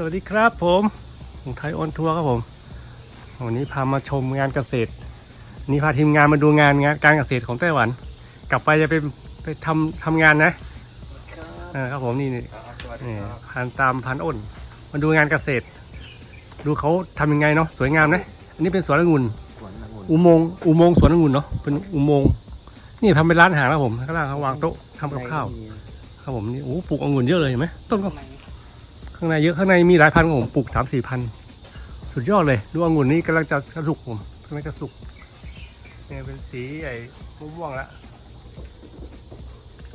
สวัสดีครับผมของไทยออนทัวร์ครับผม วันนี้พามาชมงานเกษตร นี่พาทีมงานมาดูงานงานการเกษตรของไต้หวัน กลับไปจะไปไปทำทำงานนะเออครับผมนี่นี่นี่พันตามพันอ้น มาดูงานเกษตร ดูเขาทำยังไงเนาะสวยงามนะ อันนี้เป็นสวนองุ่นสวนองุ่นอุโมงค์อุโมงค์สวนองุ่นเนาะ เป็นอุโมงค์นี่ทำเป็นร้านอาหารครับผมข้างล่างเขาวางโต๊ะทำกับข้าว ครับผมนี่โอ้ปลูกองุ่นเยอะเลยเห็นไหมต้นก็ ข้างในเยอะข้างในมีหลายพันของผมปลูกสามสี่พันสุดยอดเลยดูองุ่นนี่กำลังจะจะสุกผมกำลังจะสุกเนี่ยเป็นสีไอ้ม่วงๆแล้ว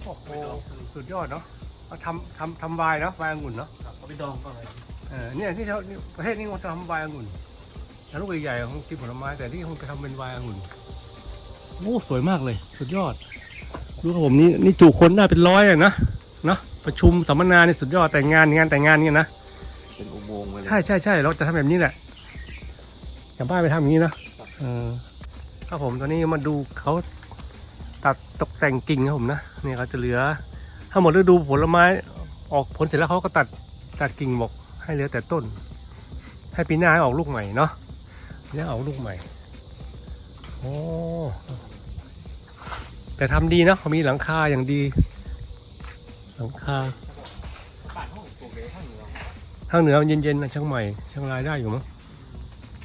โอ้โหสุดยอดเนาะเอาทำทำทำไวน์เนาะไวน์องุ่นเนาะเอาไปดองก็เลยเออเนี่ยที่เขานี่ประเทศนี้เขาจะทำไวน์องุ่นแล้วลูกใหญ่ๆของกินผลไม้แต่ที่คงจะทำเป็นไวน์องุ่นโอ้สวยมากเลย สุดยอดดูครับผมนี่นี่จุคนได้เป็นร้อยเลยนะเนาะ ประชุมสัมมนานี่สุดยอดแต่งงานงานแต่งงานเนี่ยนะเป็นอุโมงค์ไปเลยใช่ใช่ใช่เราจะทำแบบนี้แหละอย่าบ้านไปทำอย่างนี้นะเออครับผมตอนนี้มาดูเขาตัดตกแต่งกิ่งครับผมนะเนี่ยเขาจะเหลือ ถ้าหมดฤดูผลไม้ออกผลเสร็จแล้วเขาก็ตัดตัดกิ่งบอกให้เหลือแต่ต้น ให้ปีหน้าให้ออกลูกใหม่เนาะปีหน้าออกลูกใหม่โอ้แต่ทำดีนะเขามีหลังคาอย่างดี หลังคาบ้านห้องปลูกเลยห้องเหนือทางเหนือมันเย็นๆนะเชียงใหม่เชียงรายได้อยู่มั้ง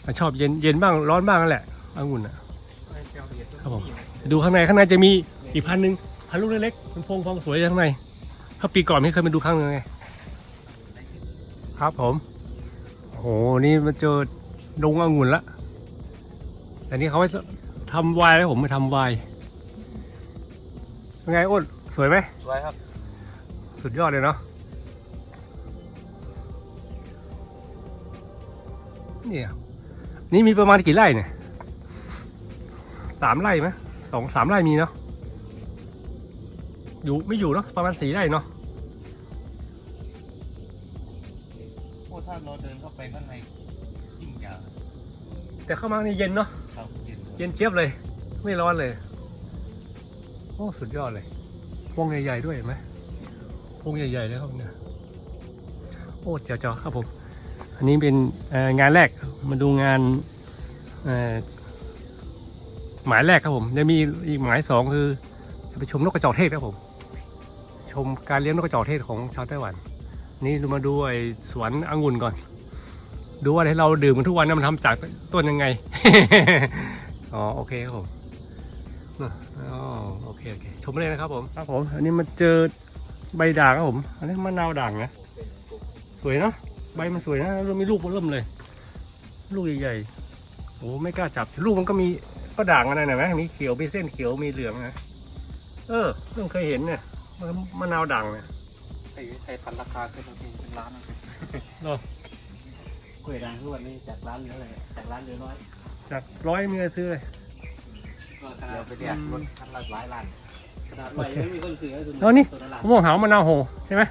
อะชอบเย็นเย็นบ้างร้อนบ้างนั่นแหละองุ่นอะครับผมดูข้างในข้างในจะมีอีกพันหนึ่งพันลูกเล็กๆมันพวงพองสวยข้างในถ้าปีก่อนไม่เคยมาดูครั้งหนึงไงครับผมโอ้โหนี่มาเจอดงองุ่นละแต่นี่เขาไว้ทำไวน์แล้วผมมาทำไวน์เป็นไงอ้นสวยไหมสวยครับ สุดยอดเลยเนาะเนี่ยนี่มีประมาณกี่ไร่เนี่ยสามไร่ไหมสองสามไร่มีเนาะอยู่ไม่อยู่เนาะประมาณสี่ไร่เนาะโอ้ถ้าเราเดินเข้าไปข้างในจริงจังแต่เข้ามานี่เย็นเนาะครับเย็นเย็นเจี๊ยบเลย ไม่ร้อนเลย โอ้ สุดยอดเลยพวงใหญ่ๆด้วยเห็นไหมพว งใหญ่ๆเลยครับเนี่ยโอ้เจ๋อๆครับผม อันนี้เป็นเอ่องานแรกมาดูงานเอ่อหมายแรกครับผมจะมีอีกหมายสองคือจะไปชมนกกระจอกเทศครับผม ชมการเลี้ยงนกกระจอกเทศของชาวไต้หวัน นี่เรามาดูไอ้สวนองุ่นก่อน ดูว่าที่เราดื่มกันทุกวันนั้นมันทำจากต้นยังไง อ๋อโอเคครับผมอ๋อโอเคโอเคชมเลยนะครับผม ครับผม อันนี้มาเจอ ใบด่างครับผม อันนี้มะนาวด่างนะสวยเนาะใบมันสวยนะแล้วมีลูกเริ่มเลย ลูกใหญ่ๆโอ้ไม่กล้าจับ ลูกมันก็มีก็ด่างอะไรหน่อยไหมมีเขียวมีเส้นเขียวมีเหลืองนะเออเพิ่งเคยเห็นเนี่ยมะมะนาวด่างเนี่ยไอ้ไทยพันราคาขึ้นมาเป็นล้านนะเหรอกล้วยด่างทุกวันนี้จากร้านเหลือเลยจากร้านเหลือน้อยจากร้อยมีเงินซื้อเลยก็ขนาดไปแดกรถคันละหลายล้าน ขนาดใหม่ยังไม่มีคนซื้อให้คุณแล้วนี่ตัวละล้านมะม่วงหาวมะนาวโหใช่ไหม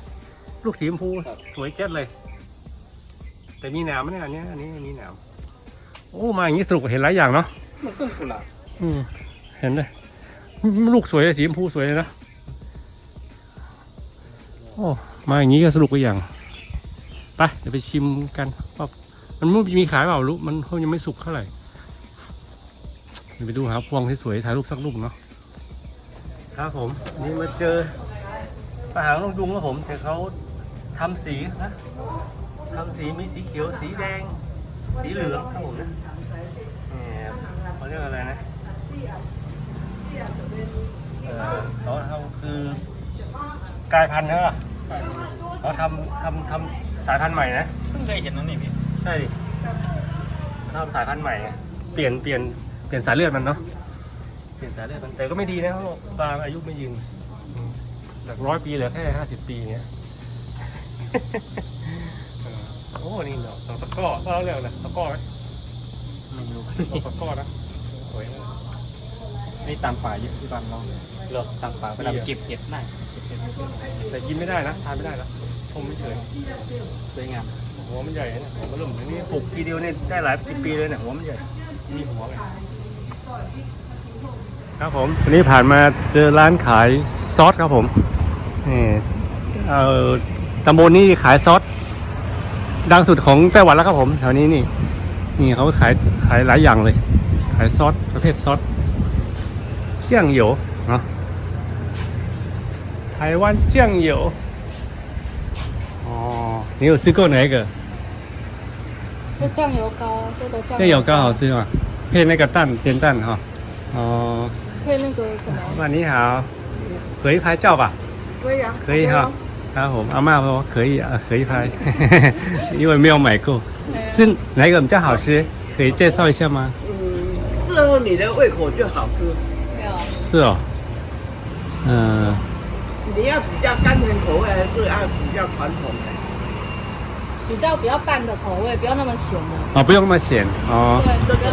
ลูกสีชมพูครับสวยเจ็ดเลย แต่มีหนามไหมเนี่ยอันนี้อันนี้มีหนามโอ้มาอย่างนี้สนุกเห็นหลายอย่างเนาะมันต้นกุหลาบอืมเห็นเลยลูกสวยเลยสีชมพูสวยเลยนะโอ้มาอย่างนี้ก็สนุกไปอย่างไปเดี๋ยวไปชิมกันว่ามันไม่มีขายเปล่ารู้มันเขายังไม่สุกเท่าไหร่เดี๋ยวไปดูหาพวงที่สวยถ่ายรูปสักรูปเนาะ ครับผมนี่มาเจอปลาหางนกยุงครับผม แต่เขาทำสีนะทำสีมีสีเขียวสีแดง สีเหลืองครับผมนะเนี่ยเขาเรียกอะไรนะเออเขาเขาคือกลายพันธุ์ใช่ป่ะเขาทำทำทำสายพันธุ์ใหม่นะเพิ่งเคยเห็นนะนี่พี่ใช่ดิทำสายพันธุ์ใหม่ไงเปลี่ยนเปลี่ยนเปลี่ยนสายเลือดมันเนาะเปลี่ยน สายเลือดมันแต่ก็ไม่ดีนะเพราะว่าบางอายุไม่ยืนอืมจากร้อยปีเหลือแค่ห้าสิบปีเนี้ยเออโอ้นี่ดอกดอกตะกร้อว่าเราเรียกอะไรตะกร้อไหมไม่รู้ดอกตะกร้อนะสวยนะนี่ตามป่าเยอะที่บ้านเราเหรอตามป่าเวลาเก็บเห็ดได้เก็บเห็ดแต่กินไม่ได้นะทานไม่ได้นะชมไม่เฉยสวยงามหัวมันใหญ่นะหัวมันเริ่มอันนี้ปลูกทีเดียวเนี่ยได้หลายสิบปีเลยเนี่ยหัวมันใหญ่มีหัวไง ครับผมวันนี้ผ่านมาเจอร้านขายซอสครับผมนี่เอ่อตำบลนี้ขายซอส ดังสุดของไต้หวันแล้วครับผมแถวนี้นี่ นี่เขาขายขายหลายอย่างเลย ขายซอสประเภทซอสเจียงเหยวเนาะ台湾酱油哦你有吃过哪一个这酱油膏，这个酱酱油膏好吃吗配那个蛋煎蛋哈哦 配那个什么？哇你好可以拍照吧可以啊，可以哈ครับผมอาม่าบอกว่า可以啊可以拍因为没有买过是哪一个比较好吃可以介绍一下吗嗯，适合你的胃口就好吃。没有，是哦嗯、你要比较甘甜口味，还是要比较传统的？比较比较淡的口味，不要那么咸的。哦不用那么咸อ๋อ 对，这个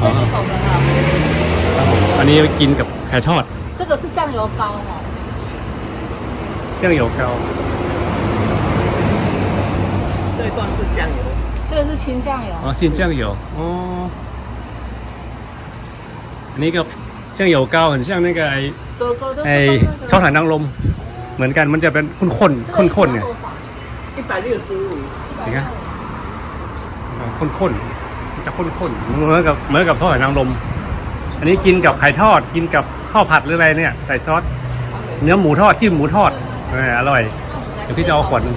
这一种的哈， ครับผม อันนี้กินกับไข่ทอด 这个是酱油膏哈， เจ้าเหยวเกา 这段是酱油。这个是青酱油。 อ๋อซินเจ้าเหยวอ๋ออันนี้กับเจ้าเหยวเกาเหมือนเช่าง那个ไอ 哥哥都是 ไอ 放那个 ซอสหอยนางรมเหมือนกันมันจะเป็นข้นๆ 这个一 ข้นๆ 包 เนี่ย 多少？一百六十五，一百你看六。 ข้นๆมันจะข้นๆเหมือนกับเหมือนกับซอสหอยนางรม อันนี้กินกับไข่ทอดกินกับข้าวผัดหรืออะไรเนี่ยใส่ซอสเนื้อหมูทอดจิ้มหมูทอดเอออร่อย เดี๋ยวพี่จะเอาขวดหนึง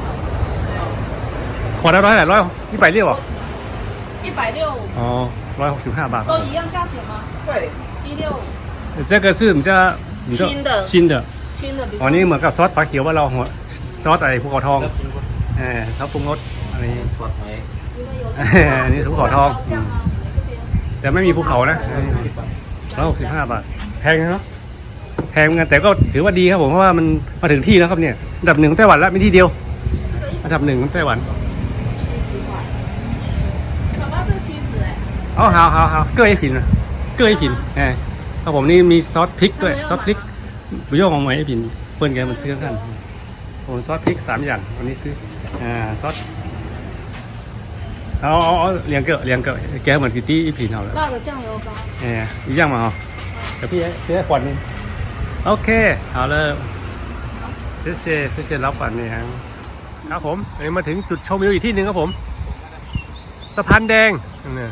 ขวดละร้อยเท่าไหร่ร้อยพี่ไปเรียกเหรอ 一百六 อ๋อร้อยหกสิบห้าบาท 都一样价钱吗？对，一六这个是你知道你知道新的新的轻的比较。 อ๋อนี่เหมือนกับซอสฟ้าเขียวว่าเราหัวซอสอะไรภูเขาทอง แล้วกินก็ เออเขาปรุงรสอันนี้ สดไหม 因为有 อันนี้ภูเขาทอง 这样啊，这边 แต่ไม่มีภูเขานะ ร้อยหกสิบห้าบาทแพงเนาะแพงเหมือนกันแต่ก็ถือว่าดีครับผมเพราะว่ามันมาถึงที่แล้วครับเนี่ยอันดับหนึ่งของไต้หวันแล้วมีที่เดียว อันดับหนึ่งของไต้หวันเอาหาวหาวหาวเกอผินเกยผินไงครับผมนี่มีซอสพริกด้วยซอสพริกปุยโยของไหมไอ้ผินเปิ้ลแกมันซื้อกันผมซอสพริกสามอย่างวันนี้ซื้ออ่าซอส เอาเอาเอา两个两个给他们第一瓶好了辣的酱油膏。哎呀一样嘛哈เดี๋ยวพี่ซื้อให้ขวดหนึงโอเค好了谢谢谢谢老板娘ครับผมอันนี้มาถึงจุดชมวิวอีกที่หนึ่งครับผมสะพานแดงเนี่ย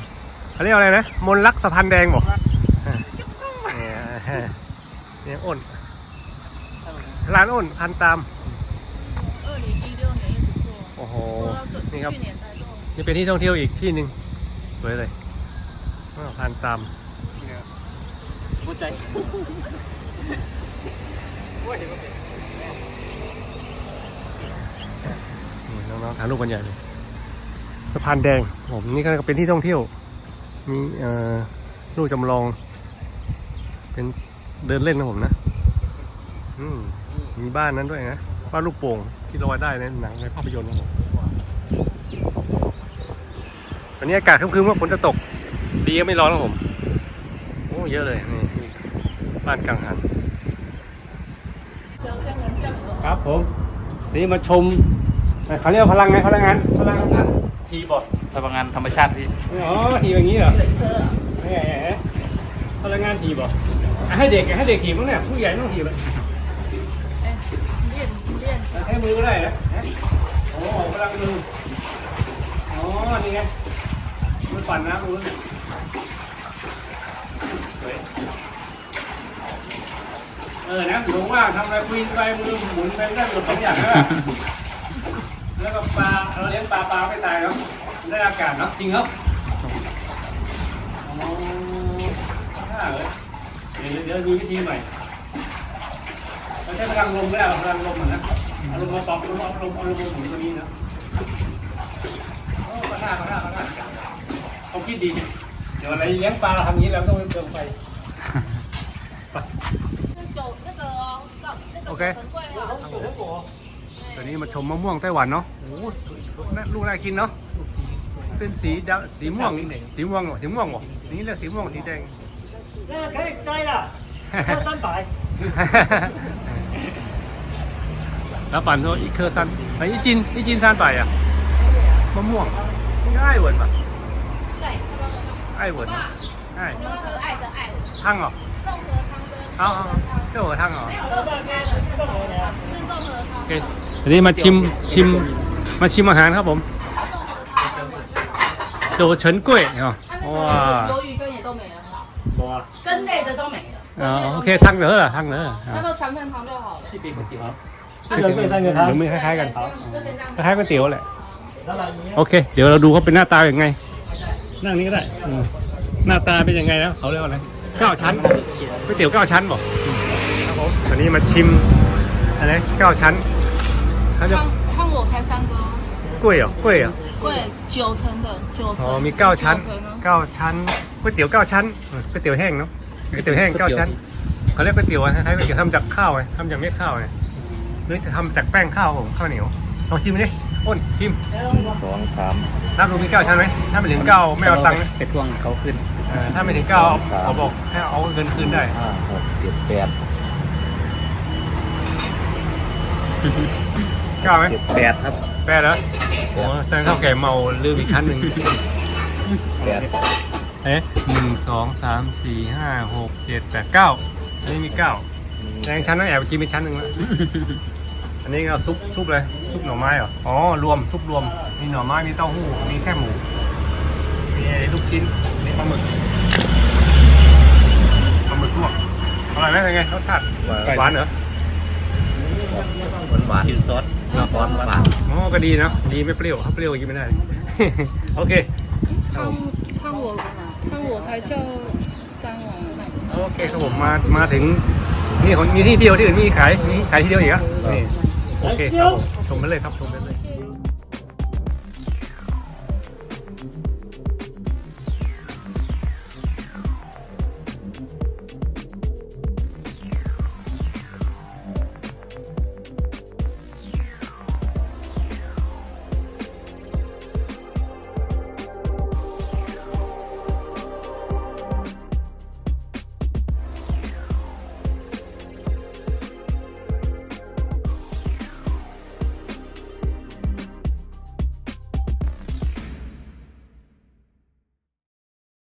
เขาเรียกอะไรนะมนต์รักสะพานแดงบอกเนี่ยเนี่ยอ้นร้านอ้นพันตาม 二零一六年一直做， โอ้โห 做到这 นี่ครับ 去年才做。 นี่เป็นที่ท่องเที่ยวอีกที่หนึ่งสวยเลยอ้าวพันตามหัวใจนี่น้องๆถ่ายรูปกันใหญ่เลยสะพานแดงผมนี่ก็เป็นที่ท่องเที่ยว มีเอ่อรูปจำลอง เป็นเดินเล่นนะผมนะอืมมีบ้านนั้นด้วยนะบ้านลูกโป่งที่ลอยได้ในหนังในภาพยนตร์นะผม วันนี้อากาศครึ้มๆว่าฝนจะตก ดีก็ไม่ร้อนแล้วผม โอ้เยอะเลยนี่บ้านกลางหันครับผม นี่มาชมเขาเรียกพลังงานพลังงานพลังงานทีบอดพลังงานธรรมชาติพี่อ๋อทีอย่างนี้เหรอแหมพลังงานทีบอดให้เด็กให้เด็กทีบ้างเนี่ยผู้ใหญ่ต้องขีบเลยเลยใช้มือก็ได้นะโอ้พลังมืออ๋อนี่ไง มันปั่นน้ำมือเนี่ยสวยเออนะอยู่ว่าทำอะไรคุยไปมือหมุนไปได้หมดสองอย่างนะแล้วก็ปลาเราเลี้ยงปลาปลาไม่ตายเนาะได้อากาศเนาะจริงเหรออ๋อท่าเลยเดี๋ยวเดี๋ยวมีวิธีใหม่เราใช้พลังลมก็ได้พลังลมเหมือนนะเอาลมมาปอกลมเอาลมเอาลมมาหมุนตัวนี้นะโอ้ข้างหน้าข้าหน้าข้างหน้า เขาคิดดี เดี๋ยวอะไรเลี้ยงปลาเราทำนี้เราต้องเติมไฟโอเคตอนนี้มาชมมะม่วงไต้หวันเนาะโอ้ลูกน่ากินเนาะเป็นสีดำสีม่วงสีม่วงหรอสีม่วงหรอนี่เรียกสีม่วงสีแดงน่าใครใจล่ะต้นไปแล้วปั่นโซอีเคอร์ซันไปอีจินอีจินซานไปอะมะม่วงง่ายเหมือนปะ 爱文，哎我，们喝爱的爱，汤哦，综合汤跟好好，这我汤哦。是综合汤 โอเคทีนี้มาชิมชิมมาชิมอาหารครับผม 综 โจเฉินกล้วยอ๋อ 它那 ว้า 个鱿鱼羹也都没了，冇啊，羹类的都没了。 อ๋อโอเคทางเหนือเหรอทางเหนือเหรอ 那个三份汤就好了。 ที่เป็นก๋วยเตี๋ยว 三个贵三个 หรือ 汤。 ไม่คล้ายๆกัน 这样就先这样 คล้ายๆก๋วยเตี๋ยวแหละ 老板你 โอเค เดี๋ยวเราดูเขาเป็นหน้าตาเป็นไง นั่งนี้ก็ได้อืมหน้าตาเป็นยังไงแล้วเขาเรียกว่าอะไรเก้าชั้นก๋วยเตี๋ยวเก้าชั้นบอกครับผมวันนี้มาชิมอะไรเก้าชั้นเขาจะ 汤汤我才三个哦， กล้วยเหรอกล้วยเหรอ 贵九层的九 อ๋อ 层。 มีเก้าชั้น 九层呢 เก้าชั้นก๋วยเตี๋ยวเก้าชั้นเออก๋วยเตี๋ยวแห้งเนาะก๋วยเตี๋ยวแห้งเก้าชั้นเขาเรียกก๋วยเตี๋ยวอะคล้ายๆก๋วยเตี๋ยวทำจากข้าวไงทำจากเม็ดข้าวไงหรือจะทำจากแป้งข้าวผมข้าวเหนียวลองชิมดิ อ้นชิมสองสามนับดูมีเก้าชั้นไหมถ้าไม่ถึงเก้าไม่เอาตังค์นะไปทวงเขาขึ้นเออถ้าไม่ถึงเก้าเขาบอกให้เอาเงินคืนได้ห้าหกเจ็ดแปดเก้าไหมเจ็ดแปดครับแปดแล้วโอ้แสดงเท่าแก่เมาลืมอีกชั้นหนึ่งแปดเอ๊ะหนึ่งสองสามสี่ห้าหกเจ็ดแปดเก้าอันนี้มีเก้าแสดงชั้นนั้นแอบไปกินไปชั้นหนึ่งแล้วอั นี่ก็ซุปซุปเลยซุปหน่อไม้เหรอ อ๋อ รวมซุปรวม มีหน่อไม้ มีเต้าหู้ มีแค่หมู มีลูกชิ้น มีปลาหมึก ปลาหมึกลวกอะไรไหมเป็ไงรสชาติหวานเหรอ หวานหวานซอสน้ำซอสหวานอ๋อ ก็ดีนะ ดีไม่เปรี้ยวถ้าเปรี้ยวกินไม่ได้ โอเคข้างข้างหัวข้างหัวใช้จ้สร้างโอเคครับผมมา มาถึงนี่ของมีที่เดียวที่อื่นมีขาย มีขายที่เดียวอีกอะนี่ โอเคครับผมชมไปเลยครับชม